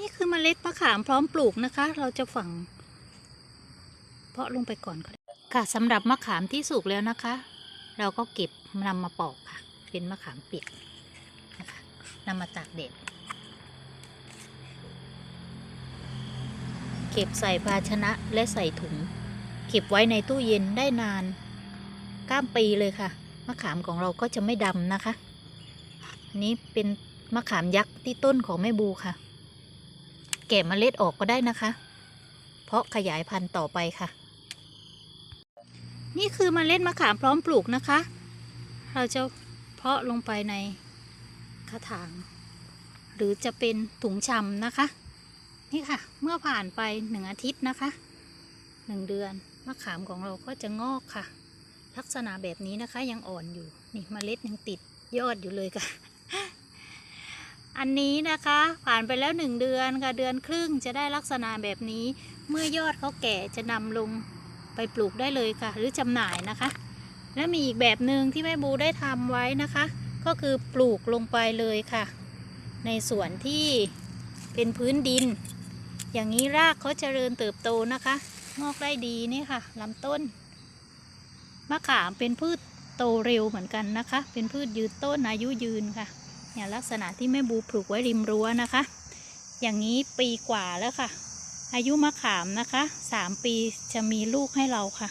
นี่คือเมล็ดมะขามพร้อมปลูกนะคะ เราจะฝัง เพาะลงไปก่อนก็ได้ค่ะสำหรับมะขามที่สุกแล้วนะคะ เราก็เก็บนำมาปอกค่ะ เป็นมะขามเปียกนะคะนำมาตากแดดเก็บใส่ภาชนะและใส่ถุง เก็บไว้ในตู้เย็นได้นานก้ามปีเลยค่ะ มะขามของเราก็จะไม่ดำนะคะอันนี้เป็นมะขามยักษ์ที่ต้นของแม่บูค่ะ แกะเมล็ดออกก็ได้นะคะ เพราะขยายพันธุ์ต่อไปค่ะ นี่คือเมล็ดมะขามพร้อมปลูกนะคะ เราจะเพาะลงไปในกระถาง หรือจะเป็นถุงชำนะคะ นี่ค่ะ เมื่อผ่านไปหนึ่งอาทิตย์นะคะหนึ่งเดือนมะขามของเราก็จะงอกค่ะ ลักษณะแบบนี้นะคะยังอ่อนอยู่ นี่เมล็ดยังติดยอดอยู่เลยค่ะ อันนี้นะคะผ่านไปแล้วหนึ่งเดือนค่ะเดือนครึ่งจะได้ลักษณะแบบนี้ เมื่อยอดเขาแก่จะนำลงไปปลูกได้เลยค่ะ หรือจำหน่ายนะคะ และมีอีกแบบหนึ่งที่แม่บูได้ทำไว้นะคะ ก็คือปลูกลงไปเลยค่ะ ในส่วนที่เป็นพื้นดิน อย่างนี้รากเขาเจริญเติบโตนะคะ งอกได้ดีนี่ค่ะลำต้นมะขามเป็นพืชโตเร็วเหมือนกันนะคะ เป็นพืชยืนต้นอายุยืนค่ะ เนี่ยลักษณะที่แม่บูปลูกไว้ริมรั้วนะคะ อย่างนี้ปีกว่าแล้วค่ะ อายุมะขามนะคะสามปีจะมีลูกให้เราค่ะ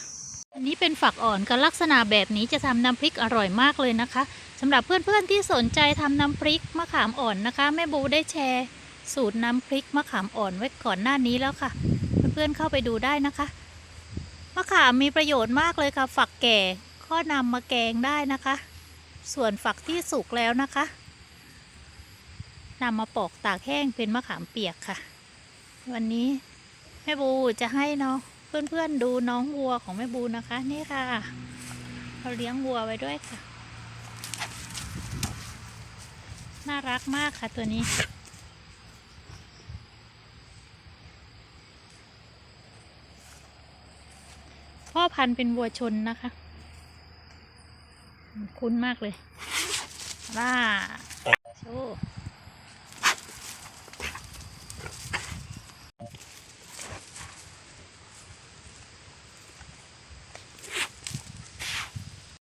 อันนี้เป็นฝักอ่อนกับลักษณะแบบนี้จะทำน้ำพริกอร่อยมากเลยนะคะสำหรับเพื่อนๆที่สนใจทำน้ำพริกมะขามอ่อนนะคะแม่บูได้แชร์ สูตรน้ำพริกมะขามอ่อนไว้ก่อนหน้านี้แล้วค่ะ เพื่อนๆเข้าไปดูได้นะคะมะขามมีประโยชน์มากเลยค่ะ ฝักแก่ก็นำมาแกงได้นะคะ ส่วนฝักที่สุกแล้วนะคะ นำมาปอกตากแห้งเป็นมะขามเปียกค่ะ วันนี้แม่บูจะให้น้องเพื่อนๆดูน้องวัวของแม่บูนะคะ นี่ค่ะเราเลี้ยงวัวไว้ด้วยค่ะ น่ารักมากค่ะตัวนี้พ่อพันธุ์เป็นวัวชนนะคะ คุ้นมากเลยว่าโชว์